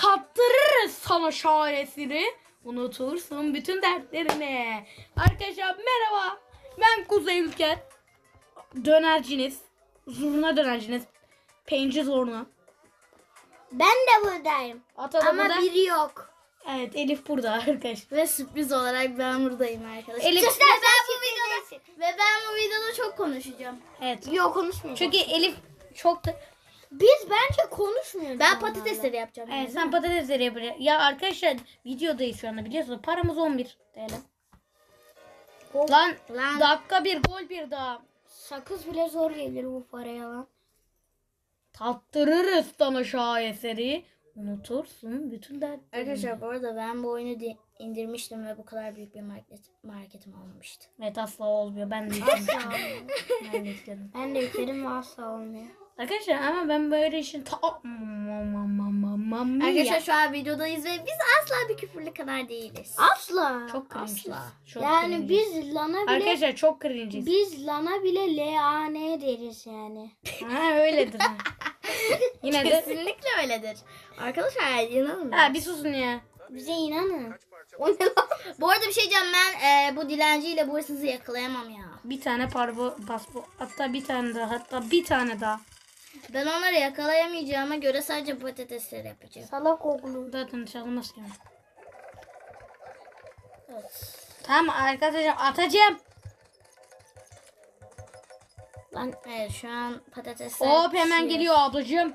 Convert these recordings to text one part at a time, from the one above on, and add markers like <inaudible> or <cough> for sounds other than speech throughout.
tattırırız sana şahesini. Unutursun bütün dertlerini. Arkadaşlar merhaba. Ben Kuzey Ülker. Dönerciniz. Zurna dönerciniz. Peynir zoruna. Ben de buradayım. Ata da Ama burada. biri yok. Evet Elif burada arkadaşlar. Ve sürpriz olarak ben buradayım arkadaşlar. Elif- ve ben bu videoda ve ben bu videoda çok konuşacağım. Evet. Yok konuşmayacağım. Çünkü Elif çok da... biz bence konuşmuyoruz. Ben patatesleri yapacağım. Evet sen patatesleri yapacaksın. Ya arkadaşlar videodayız şu anda biliyorsunuz. Paramız 11 TL. Lan, Lan. dakika bir gol bir daha. Sakız bile zor gelir bu paraya lan. Tattırırız sana şaheseri. Unutursun bütün dertlerini. Arkadaşlar bu arada ben bu oyunu di- indirmiştim ve bu kadar büyük bir market marketim olmamıştı. Evet asla olmuyor. Ben de <laughs> istedim. ben de istedim. Ben de yüklerim ve asla olmuyor. Arkadaşlar ama ben böyle işin ta... Arkadaşlar şu an videodayız ve biz asla bir küfürlü kanal değiliz. Asla. çok cringe'iz. asla. Çok yani cringe'iz. biz lana bile Arkadaşlar çok cringe'iz. biz lana bile LAN deriz yani. Ha öyledir. ha. <laughs> Yine de... Kesinlikle öyledir. Arkadaşlar inanın. Ha bir susun ya. Bize inanın. O ne lan? Bu arada bir şey diyeceğim ben e, bu dilenciyle bu hırsızı yakalayamam ya. Bir tane parbo paspo hatta bir tane daha hatta bir tane daha. Ben onları yakalayamayacağıma göre sadece patatesleri yapacağım. Salak oğlu. Zaten çalınmaz ki. Evet. Tamam arkadaşlar atacağım. Lan evet şu an patatesler Hop hemen pişiyor. geliyor ablacığım.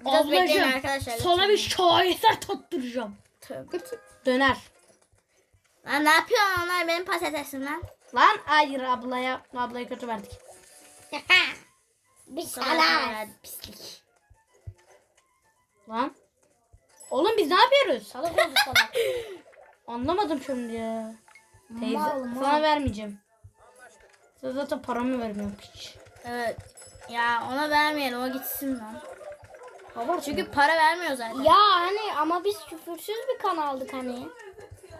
Biraz bekleyin Ablacığım arkadaşlar. sana lütfen. bir şaheser tattıracağım. Tövbe. Döner. Lan ne yapıyorsun onlar benim patatesim lan. Lan hayır ablaya ablaya kötü verdik. <laughs> Salak. ya, pislik. Lan. Oğlum biz ne yapıyoruz? Salak oldu salak. <laughs> Anlamadım şimdi ya. Teyze Mal, mal. sana vermeyeceğim. Sen zaten paramı vermiyorsun piç. Evet. Ya ona vermeyelim o gitsin lan. Abart Çünkü para vermiyor zaten. ya hani ama biz küfürsüz bir kanaldık hani.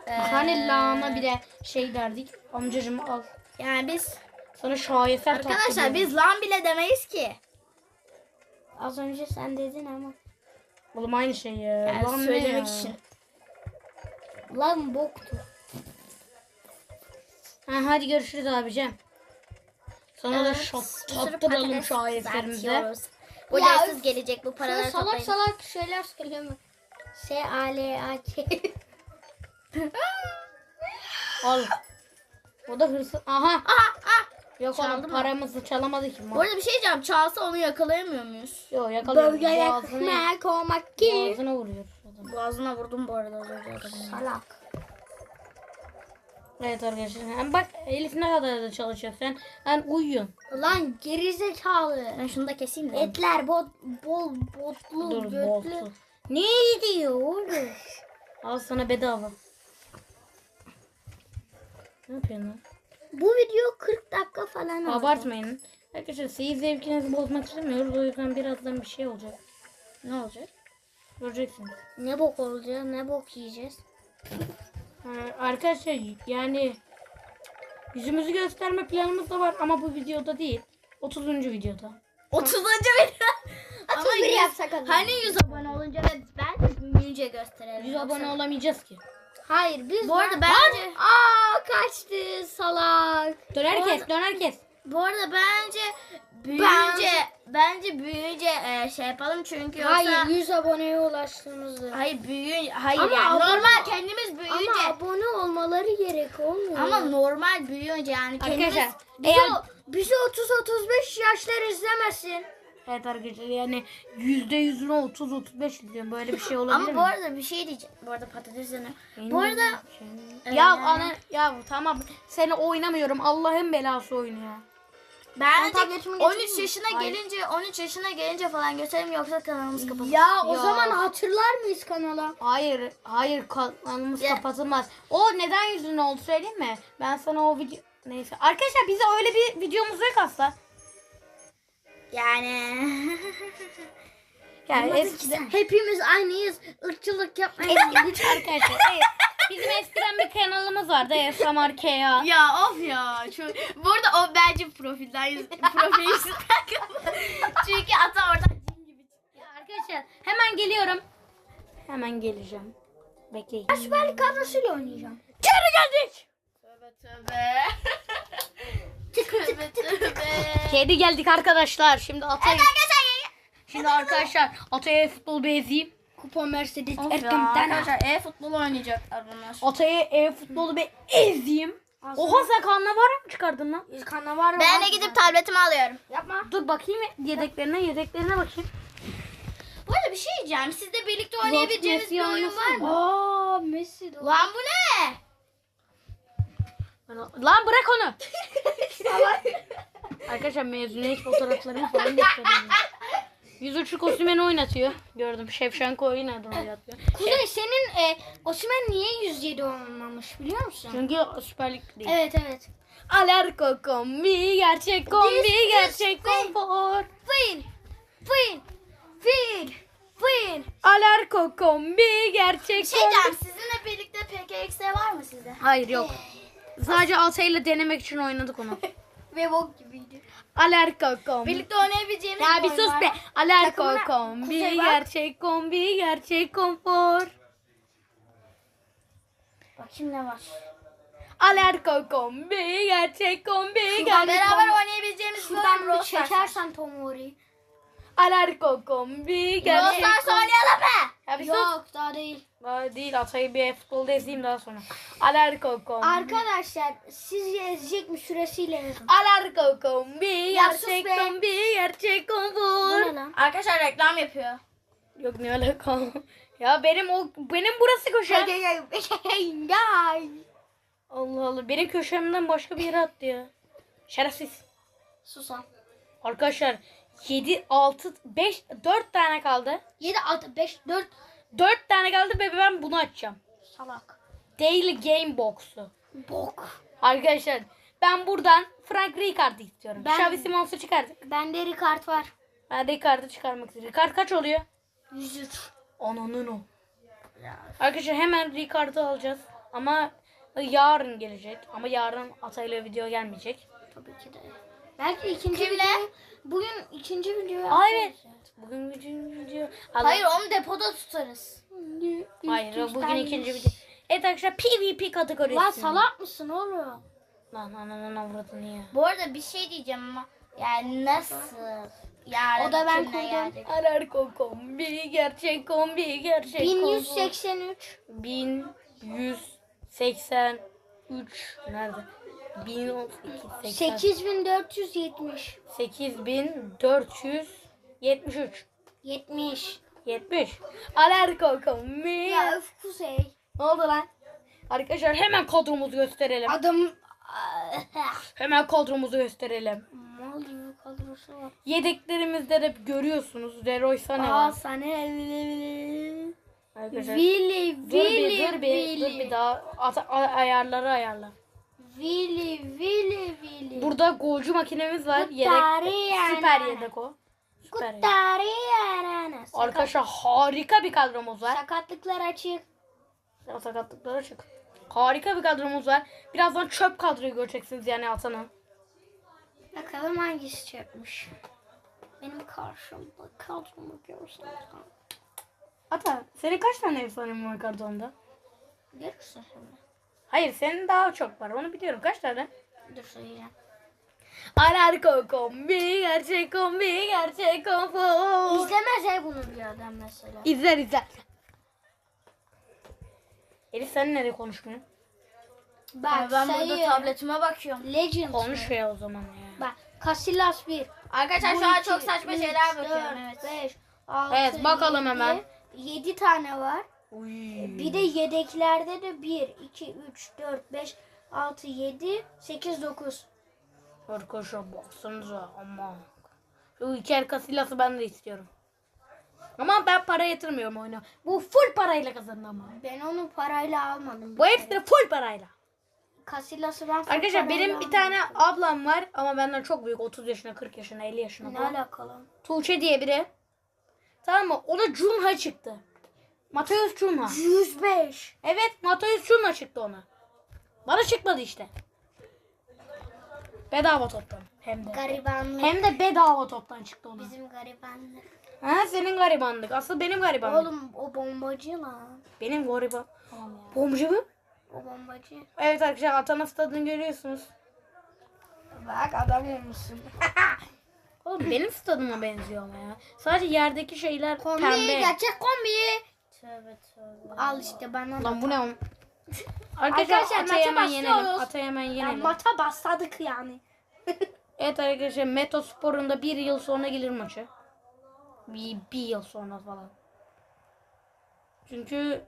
Ee, Hani lana bir de şey derdik. Amcacım al. Yani biz Sana şaheser arkadaşlar biz lan bile demeyiz ki. Az önce sen dedin ama. Oğlum aynı şey ya. Yani Lan söylemek ya? için. Lan boktu. Ha, hadi görüşürüz abicim. Sana da Evet, şat, bir sürü tattıralım kızartıyoruz. Bu Ya, hırsız gelecek bu paraları salak toplayın. salak şeyler söyleme. S A L A K. Al. O da hırsız. Aha. Aha, aha. Yok Çaldı oğlum mı? paramızı çalamadı ki. Bu arada bir şey diyeceğim. Çalsa onu yakalayamıyor muyuz? Yok yakalıyor. Böyle Boğazını, ekmek olmak ki. boğazına vuruyor. Boğazına vurdum bu arada az önce adamın. Salak. Evet arkadaşlar. Hem bak Elif ne kadar da çalışıyor. Sen ben uyuyorsun. Lan gerizekalı. Ben şunu da keseyim de. Etler bol bol botlu Dur götlü. boltu. Ne diyor oğlum? Al sana bedava. Ne yapıyorsun lan? Bu video 40 dakika falan oldu. Abartmayın. Arkadaşlar seyir zevkinizi bozmak istemiyoruz. O yüzden birazdan bir şey olacak. Ne olacak? Göreceksiniz. Ne bok olacak ne bok yiyeceğiz. Ee, arkadaşlar yani yüzümüzü gösterme planımız da var ama bu videoda değil. 30. videoda. 30. video. <laughs> Ama 31 yüz- yapsak. Hani 100 abone olunca ben büyüyünce gösterelim. 100 Yoksa- abone olamayacağız ki. Hayır biz Bu arada Lan- bence Aa kaçtı salak. Döner kes, döner kes. bu arada bence büyüyünce bence büyüyünce e, şey yapalım çünkü yoksa Hayır 100 aboneye ulaştığımızda. hayır büyüyün hayır Ama yani abone- normal kendimiz büyüyünce Ama ama, abone olmaları gerek olmuyor. normal büyüyünce yani kendimiz Arkadaşlar eğer bizi 30-35 yaşlar izlemesin. Evet arkadaşlar yani yüzde yüzüne 30 35 izliyorum. Böyle bir şey olabilir ama mi? bu arada bir şey diyeceğim. Bu arada patates. Benim Bu arada şey- ya ana ya tamam seni oynamıyorum. Allah'ın belası oyunu ya. bence tabletimi 13 getireyim mi? yaşına Hayır. gelince 13 yaşına gelince falan gösterelim yoksa kanalımız kapatılır. Ya o Ya. zaman hatırlar mıyız kanala? Hayır, hayır kanalımız Ya- kapatılmaz. O neden yüzünden oldu söyleyeyim mi? Ben sana o video neyse. Arkadaşlar bize öyle bir videomuz yok aslında. Yani <laughs> Yani sen. Hepimiz aynıyız. Irkçılık yapmayın. <laughs> Eski arkadaşlar. Evet. Bizim eskiden bir kanalımız vardı. Esamar Kea. Ya of ya. Çok... Bu arada o bence profilden profilsiz <laughs> Çünkü ata oradan cin gibi çıktı. Arkadaşlar hemen geliyorum. Hemen geleceğim. Bekleyin. Süper Lig kadrosuyla oynayacağım. Geri geldik. Tövbe tövbe. Tövbe tövbe. Geri geldik arkadaşlar. Şimdi Atay. Arkadaşlar Şimdi arkadaşlar Atay'a futbol bezeyim. Kupa Mercedes Of ya, Erkem'den. arkadaşlar e-futbol oynayacaklar bunlar. Atay'a e futbolu bir ezeyim. Oha sen kanla var mı çıkardın lan? Kanla var Ben de gidip tabletimi alıyorum. Yapma. Dur bakayım yedeklerine yedeklerine bakayım. Bu arada bir şey diyeceğim. Sizde birlikte oynayabileceğiniz bir oyun var mı? Aa Messi de. Lan bu ne? Lan bırak onu. Arkadaşlar mezuniyet fotoğraflarını falan gösteriyorum. 103 kostümeni oynatıyor. Gördüm. Şevşenko oynadı oynatıyor. Kuzey senin e, Osimhen niye 107 olmamış biliyor musun? Çünkü Süper Lig değil. Evet evet. Alarko kombi, gerçek kombi, This gerçek konfor. Win. Win. Win. Win. Alarko kombi, gerçek şey kombi. diyeceğim. Sizinle birlikte PKX var mı sizde? Hayır yok. Sadece Altay'la denemek için oynadık onu. <laughs> Ve bok gibiydi. Alarko kombi. Birlikte oynayabileceğimiz Ya bir sus var be. Takımına kombi, Kuzey bak. gerçek kombi, gerçek konfor. Bakayım ne var. Alarko kombi, gerçek kombi, Şuradan gerçek beraber kombi. oynayabileceğimiz bir Şuradan bir Brawl Stars var. Alarko kombi, gerçek kombi. oynayalım mı? Ya bir sus. Yok daha değil. Daha değil Atay'ı bir futbolda ezeyim daha sonra. Alarko kombi. Arkadaşlar siz yazacak mı süresiyle yazın. Alarko kombi, Ya gerçek kombi, gerçek lan? Arkadaşlar reklam yapıyor. Yok ne alaka? ya benim o benim burası köşe. Allah Allah benim köşemden başka bir yere attı ya. Şerefsiz. Susam. Arkadaşlar 7 6 5 4 tane kaldı. 7 6 5 4 4 tane kaldı ve ben bunu açacağım. salak. Daily Game Box'u. Bok. Arkadaşlar ben buradan Frank Rijkaard'ı istiyorum. Ben- Xavi Simons'u çıkardık. Bende Ricard var. Ben Rijkaard'ı çıkarmak istiyorum. Rijkaard kaç oluyor? 103. Ananın o. Arkadaşlar hemen Rijkaard'ı alacağız. Ama yarın gelecek. Ama yarın Atay'la video gelmeyecek. Tabii ki de. Belki ikinci Kimle? Bugün ikinci video. Aa evet. Bugün video. video. Allah- Hayır onu depoda tutarız. Hayır bugün ikinci video. Evet arkadaşlar PvP kategorisi. Lan salak mısın oğlum? Lan ananın avradını ya. Bu arada bir şey diyeceğim ama yani nasıl? Yarın O da ben kimle kurdum. gelecek? Alarko kombi gerçek kombi gerçek 1183. 1183 nerede? 1080 8470. 8473 70. 70 Alarko kombi Ya öf kuzey. Ne oldu lan? Arkadaşlar hemen kadromuzu gösterelim. Adam Hemen kadromuzu gösterelim. mal gibi kadrosu var. Yedeklerimizde de görüyorsunuz. Leroy Sané Aa var. sana Arkadaşlar. Willy Dur bir, Willy dur bir, dur bir daha ayarları ayarla. Willy Willy Willy. Burada golcü makinemiz var. Yedek, süper yedek o. Süper yedek. Arkadaşlar harika bir kadromuz var. Sakatlıklar açık. Ya Sakatlıklara çık. Harika bir kadromuz var. Birazdan çöp kadroyu göreceksiniz yani Atan'ın. Bakalım hangisi çökmüş. Benim karşımda kadromu görsen. Ata senin kaç tane efsanen var kadronda? Görürsün şimdi. Hayır senin daha çok var onu biliyorum. Kaç tane? Dur söyleyeceğim. Alarko kombi gerçek kombi gerçek konfor. İzlemez he bunu bir adam mesela. İzler izler. Elif sen nereye konuşmuyorsun? Bak ben burada sayıyorum. tabletime bakıyorum. Legends. Konuş ya o zaman ya. Bak Casillas 1. Arkadaşlar şu an çok saçma şeyler bakıyorum. Evet. 5, 6, Evet, bakalım hemen. 7 tane var. Uy. Bir de yedeklerde de 1, 2, 3, 4, 5, 6, 7, 8, 9. Arkadaşlar baksanıza aman. Şu İker Casillas'ı ben de istiyorum. Ama ben para yatırmıyorum oyuna. Bu full parayla kazandı ama. Ben onu parayla almadım. Bu hepsi de full parayla. Casillas'ı ben full Arkadaşlar parayla benim bir almadım. tane ablam var ama benden çok büyük 30 yaşına 40 yaşına 50 yaşına. Ne alakalı? Tuğçe diye biri. Tamam mı? Ona Cunha çıktı. Mateus Cunha. 105. Evet Mateus Cunha çıktı ona. Bana çıkmadı işte. Bedava toptan hem de. Garibanlık. Hem de bedava toptan çıktı ona. Bizim garibanlık. Ha senin garibanlık. Asıl benim garibanlık. Oğlum o bombacı lan. Benim gariban. Tamam ya. Bomcu mu? O bombacı. Evet arkadaşlar Atana stadını görüyorsunuz. Bak adam olmuşsun. <laughs> Oğlum benim stadıma benziyor ama ya. Sadece yerdeki şeyler kombi pembe. gerçek kombi. Tövbe tövbe. Al işte bana. Lan bu ne? oğlum? <laughs> Arkadaşlar, Arkadaşlar Atay'ı maça hemen yenelim. başlıyoruz. Atay'ı hemen Ya yenelim. mata basladık yani. <laughs> Evet arkadaşlar Meto Spor'un bir yıl sonra gelir maçı. Bir, bir yıl sonra falan. Çünkü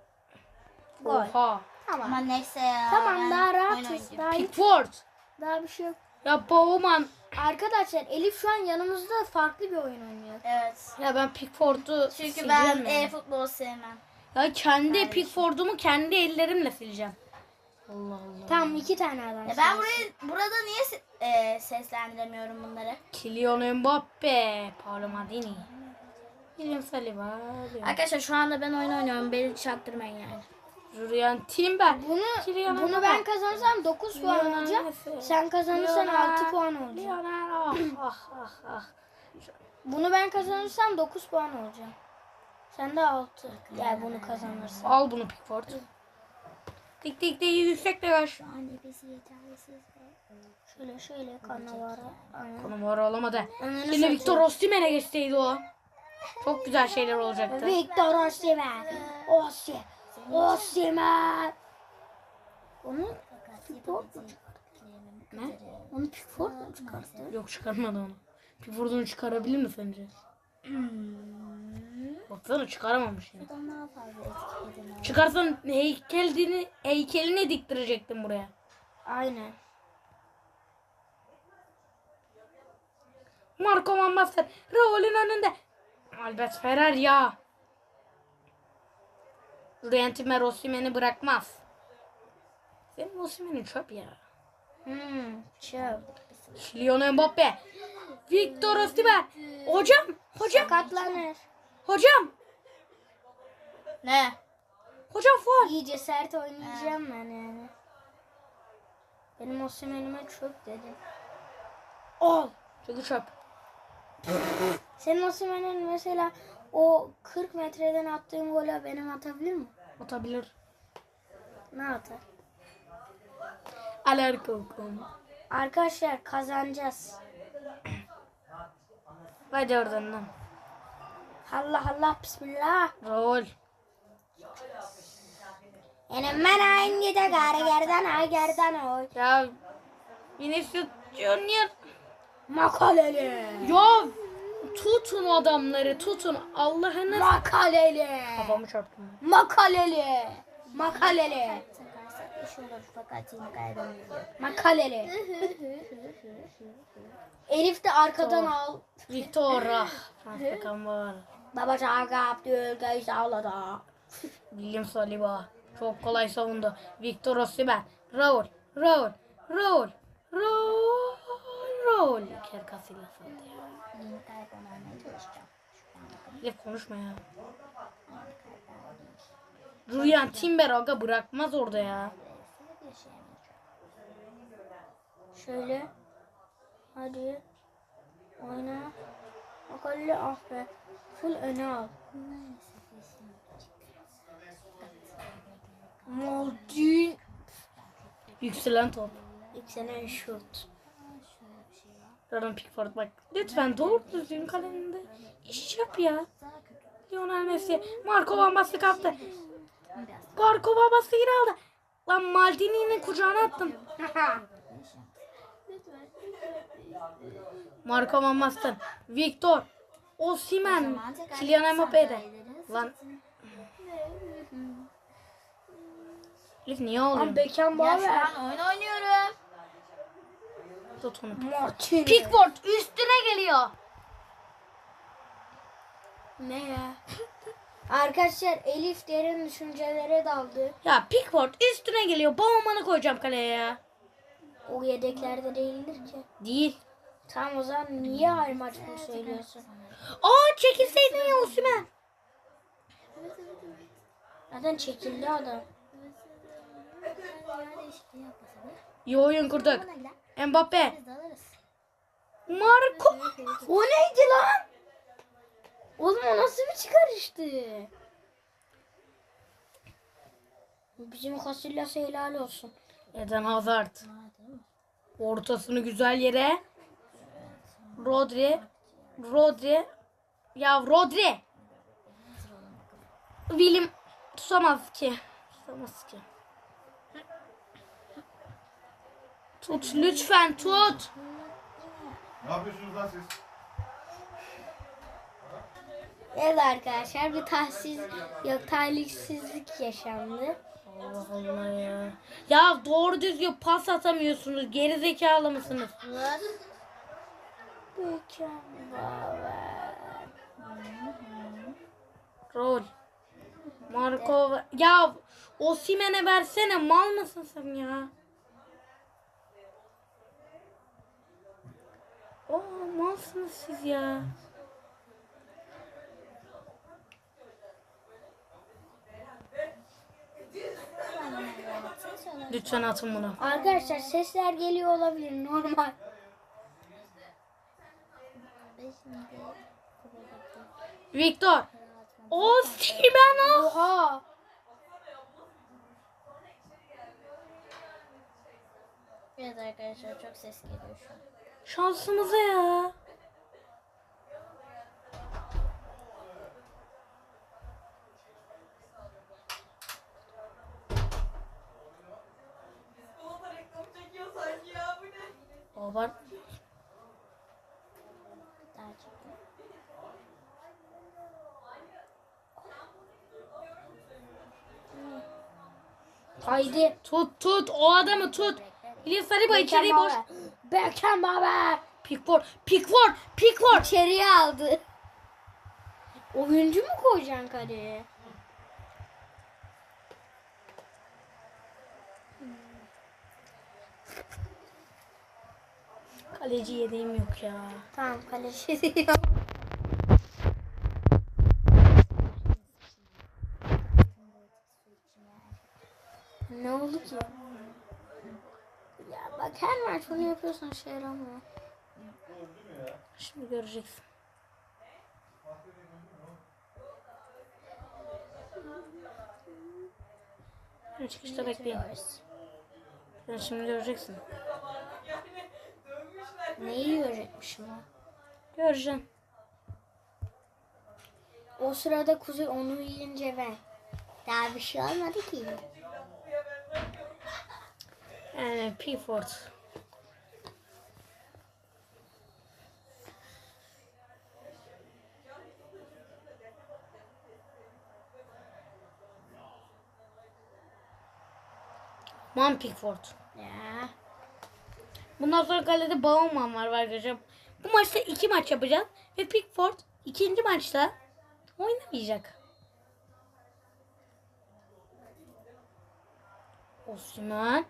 Gol. Oha. Tamam. Ama neyse ya. Tamam ben daha rahatız. Daha, Pickford. daha bir şey yok. Ya Bowman. Arkadaşlar Elif şu an yanımızda farklı bir oyun oynuyor. Evet. Ya ben Pickford'u Çünkü sileceğim ben ya. e-futbol sevmem. Ya kendi Kardeşim. Pickford'umu kendi ellerimle sileceğim. Allah Allah. Tamam iki tane adam. Ya ben burayı burada niye se- e, seslendiremiyorum bunları? Kylian Mbappe. Paolo Maldini. William Saliba. Arkadaşlar şu anda ben oyun oynuyorum. Beni çaktırmayın yani. Julian Timber. Bunu Kylian bunu Mbappe. ben kazanırsam 9 puan Lionel olacak. Messi. Sen kazanırsan Lionel- 6 puan olacak. Lionel. Ah ah ah ah. Bunu ben kazanırsam 9 puan olacak. Sen de 6. Yani bunu kazanırsan. Al bunu Pickford. Dik dik dik yüksek de ver. Şöyle şöyle kanavara. Var olamadı. Ananı Şimdi. Victor Osimhen'e geçseydi o. Çok güzel şeyler olacaktı. Victor Osimhen. Osimhen. Osimhen. Onu Pickford mu çıkarttı? Ne? Onu Pickford mu çıkarttı? Yok çıkarmadı onu. Pickford'unu çıkarabilir mi sence? Baksana çıkaramamış ya. Çıkarsan heykelini, heykelini diktirecektim buraya. Aynen. Marco Van Basten. Raul'ün önünde. Albert Ferrer ya. Ryan Timmer Osimhen'i bırakmaz. Senin Osimhen'in çöp ya. Hmm, çöp. Kylian Mbappe. Victor Osimhen. Hocam. Hocam. Sakatlanır. Hocam. Ne? Hocam faul. İyice sert oynayacağım ben yani. Benim Osimhen'ime çöp dedim. Al. Çünkü çöp. Senin Osimhen'in mesela o 40 metreden attığın golü benim atabilir mi? Atabilir. Ne atar? Alarkokum. Arkadaşlar kazanacağız. Hadi oradan lan. Allah Allah bismillah. Raul. Enemen hangi de gari gerden ay gerden oy. Ya Vinicius Junior. Makaleli. Ya tutun adamları tutun. Allah'ını Makaleli. Kafamı çarptım. Makaleli. Makaleli. İş olur fakat yine. Makaleli. Elif de arkadan al. Victor ah. Frans Beckenbauer. Baba yaptı ülkeyi sağladı. William Saliba. Çok kolay savundu. Victor Osimhen. Raul. Raul. Raul. Raul. Raul. Kerkasıyla saldı ya. Yine kaybetmemeye çalışacağım. Elif konuşma ya. Julian Timber aga bırakmaz orada ya. Şöyle. Hadi. Oyna. Makaleli ah be. Full öne al. Maldin. Yükselen top. Yükselen şut. Jordan Pickford bak. Lütfen doğru düzgün kaleminde iş yap ya. Lionel Messi. Marco Van Basten kaptı. Marco Van Basten aldı. Lan Maldini'nin kucağına attım. <laughs> Marco Van Basten. Victor. Osimhen. Kylian Mbappe'de. Lan. Elif niye Lan ağlıyorsun? Ya şu an oyun oynuyorum. Tut onu. Martin. Pickford üstüne geliyor. Ne ya? <laughs> Arkadaşlar Elif derin düşüncelere daldı. Ya Pickford üstüne geliyor. Bauman'ı koyacağım kaleye ya. O yedeklerde değildir ki. Değil. Tamam o zaman niye her maç bunu söylüyorsun? Aa çekilseydin ya Osimhen. Zaten çekildi adam. İyi oyun kurduk. Mbappe. Marco. O neydi lan? Oğlum o nasıl bir çıkarıştı? Bizim Casillas'a helal olsun. Eden Hazard. Ortasını güzel yere. Rodri. Rodri. Ya Rodri. William tutamaz ki. Tutamaz ki. Tut lütfen tut. Ne yapıyorsunuz lan siz? Evet arkadaşlar bir tahsiz yok talihsizlik yaşandı. Allah Allah ya. Ya doğru düzgün pas atamıyorsunuz. Geri zekalı mısınız? Rol. Marco. Ya Osimhen'e versene. Mal mısın sen ya? Oo malsınız siz ya. Lütfen atın bunu. Arkadaşlar sesler geliyor olabilir normal. Victor. O. Oha. Evet arkadaşlar çok ses geliyor şu an. Şansımıza ya. Abart. Daha çekin. Haydi. Tut tut o adamı tut. İlyas Saliba içeriği boş. Berkan baba. Pickford. Pickford. Pickford. İçeriye aldı. Oyuncu mu koyacaksın kaleye? Kaleci yedeğim yok ya. Tamam kaleci <laughs> diyor. ne oldu ki? Ya bak her maç bunu yapıyorsan şey yaramıyor. Şimdi göreceksin. Çıkışta bekleyin. Sen şimdi göreceksin. Neyi öğretmişim o? Göreceksin. O sırada Kuzey onu yiyince ben. Daha bir şey olmadı ki. Yani Pickford. Man Pickford. Ya. Bundan sonra kalede Bauman var arkadaşlar. Bu maçta iki maç yapacağız. Ve Pickford ikinci maçta oynamayacak. Osman.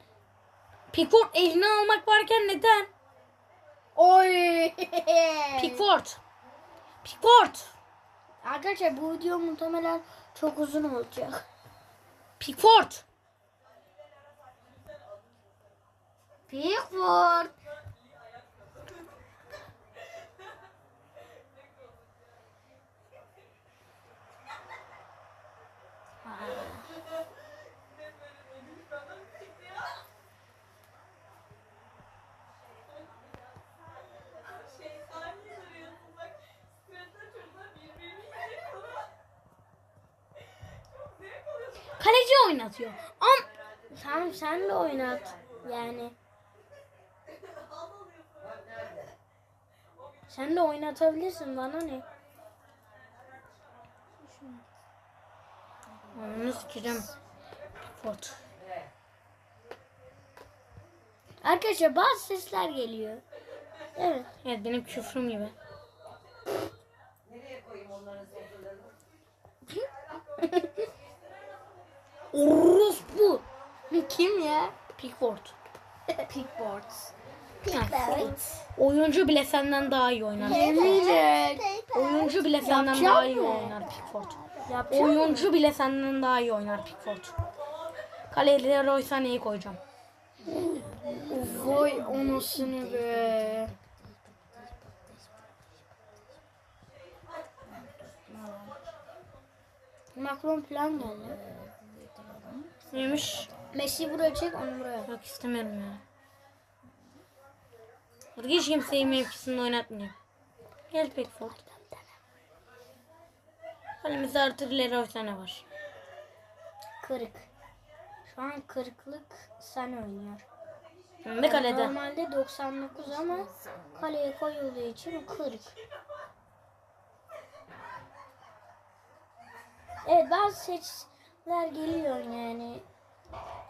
Pickford eline almak varken neden? Oy. <laughs> Pickford. Pickford. Arkadaşlar bu video muhtemelen çok uzun olacak. Pickford. Pickford. Kaleci oynatıyor. Am Tamam sen de oynat. Yani. Sen de oynatabilirsin bana ne? Onu sikeceğim. Pickford. Arkadaşlar bazı sesler geliyor. Evet. Evet benim küfrüm gibi. Orospu. <laughs> Kim ya? Pickford. Pickford. Yani, oyuncu bile senden daha iyi oynar. Yemin et. Oyuncu bile senden Yapacak daha iyi mı? oynar Pickford. Yapacak Oyuncu bile senden daha iyi oynar Pickford. Kaleye Leroy Sané'yi koyacağım. Vay anasını be. Macron falan geldi. Neymiş? Messi buraya çek onu buraya. Yok istemiyorum ya. Hadi hiç kimseyi mevkisinde oynatmayayım. Gel Pickford. Halimizde artık Leroy Sané var. Kırık. Şu an kırıklık sen oynuyor. Hem kalede. Normalde 99 ama kaleye koyulduğu için kırık. Evet bazı seçimler geliyor yani.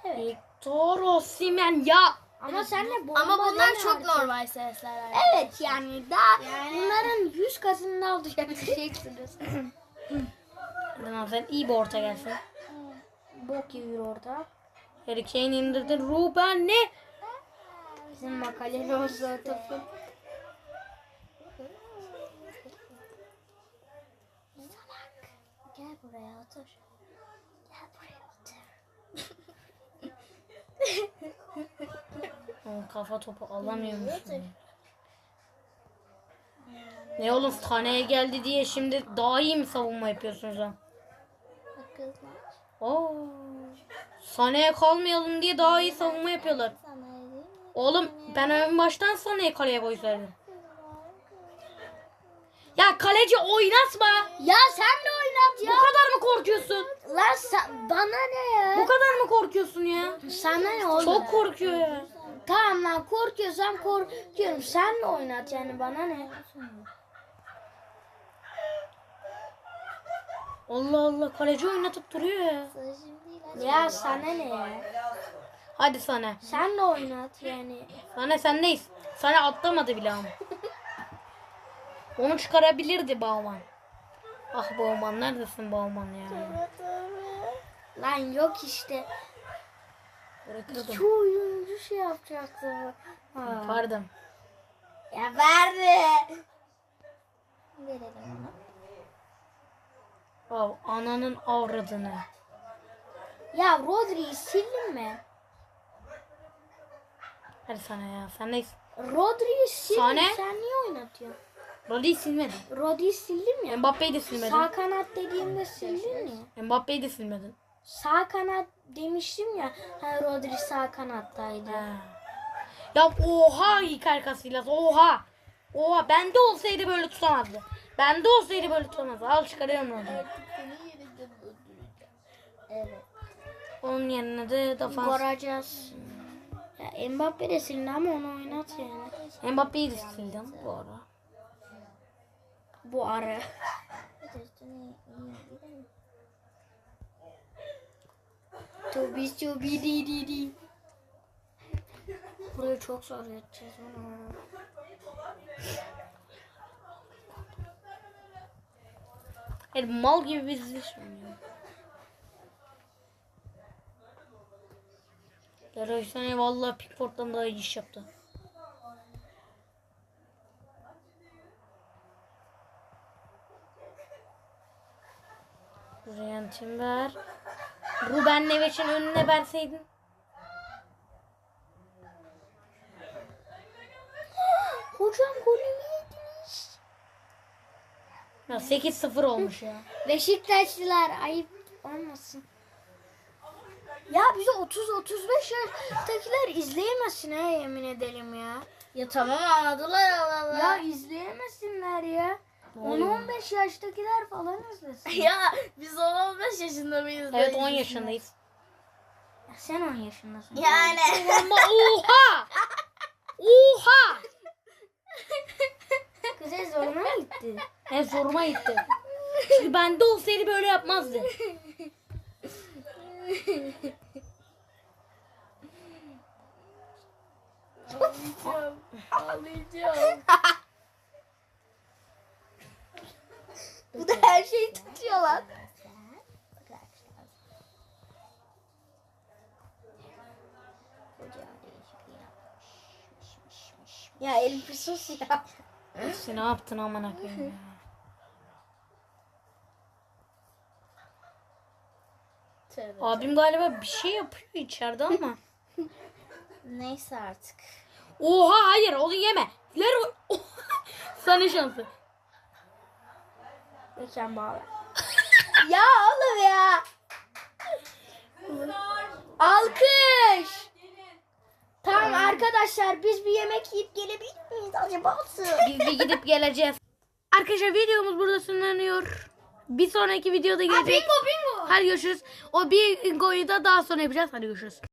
Evet. Victor Osimhen ya. Ama sen de bomba Ama bunlar çok artık. normal sesler. Evet yani daha bunların 100 katını alacaksınız. Adnan <clears throat> sen iyi bir orta gelsin. Bok yiyor orada. Harry Kane indirdi. Ruben ne? Bizim makaleli olsa atıfı. Gel buraya otur. Gel buraya otur. Oğlum kafa topu alamıyormuşsun. ya. Ne oğlum Sané'ye geldi diye şimdi daha iyi mi savunma yapıyorsunuz lan? Oo. Sané'ye kalmayalım diye daha iyi savunma yapıyorlar. Oğlum ben ön baştan Sané'yi kaleye koysaydım. Ya kaleci oynatma. Ya sen de oynat Bu ya. kadar mı korkuyorsun? Lan sen, bana ne ya? Bu kadar mı korkuyorsun ya? Sana ne oğlum? Çok korkuyor ya. Tamam lan korkuyorsam korkuyorum. Sen de oynat yani bana ne? Allah Allah kaleci oynatıp duruyor ya. Ya sana ne ya? Hadi Sané. Sen de oynat yani. Sané sendeyiz. Sané atlamadı bile ama. Onu çıkarabilirdi Bauman. Ah Bauman neredesin Bauman ya? Lan yok işte. Bırakırdım. Şu oyuncu şey yapacaktı. Ha. Pardon. Ya verdi. Av ananın avradını. Ya Rodri'yi sildin mi? Hadi sana ya sendeyiz. Rodri'yi sildin. Sane? Sen niye oynatıyorsun? Rodri'yi silmedin. Rodri'yi sildim ya. Mbappe'yi de silmedin. Sağ kanat dediğimde sildin ya. Mbappe'yi de silmedin. Sağ kanat demiştim ya. Ha Rodri sağ kanattaydı. Ha. Ya oha Iker Casillas oha. Oha bende olsaydı böyle tutamazdı. Bende olsaydı böyle tutamazdı. Al çıkarıyorum onu. Evet. Onun yerine de defans. Göreceğiz. Ya Mbappe de silindi ama onu oynat yani. Mbappe'yi de sildim bu ara. Bu ara. <laughs> Tobi tobi di di di. Burayı çok zor edeceğiz onu. Hayır mal gibi biz iş oynuyor. Leroy Sané vallahi Pickford'dan daha iyi iş yaptı. Ryan Timber. Ruben Neves'in önüne verseydin. Hocam golü yediniz. Ya 8-0 olmuş ya. Beşiktaşlılar ayıp olmasın. Ya bizi 30-35 yaştakiler izleyemezsin ha yemin ederim ya. Ya tamam anladılar Allah Allah. Ya izleyemesinler ya. Oluyor? 10-15 yaştakiler falan izlesin. <laughs> Ya biz 10-15 yaşında mıyız? Evet da 10 izliyoruz? yaşındayız. Sen 10 yaşındasın. Yani. Ama oha! <laughs> Oha! Kızı zoruna mı gitti? En zoruma gitti. Çünkü bende olsaydı böyle yapmazdı. Ağlayacağım. <laughs> Ağlayacağım. Bu da her şeyi tutuyor lan. Ya Elif bir sus ya. Sen ne yaptın amına koyayım ya. Tövbe. Abim galiba bir şey yapıyor içeride ama. Neyse artık. Oha hayır onu yeme. Leroy. <laughs> Sana şansı. Mekan bağla. <laughs> ya oğlum ya. Alkış. Tamam arkadaşlar biz bir yemek yiyip gelebilir miyiz acaba? Biz bir gidip geleceğiz. Arkadaşlar videomuz burada sonlanıyor. Bir sonraki videoda gelecek. Bingo bingo. Hadi görüşürüz. O bingoyu da daha sonra yapacağız. Hadi görüşürüz.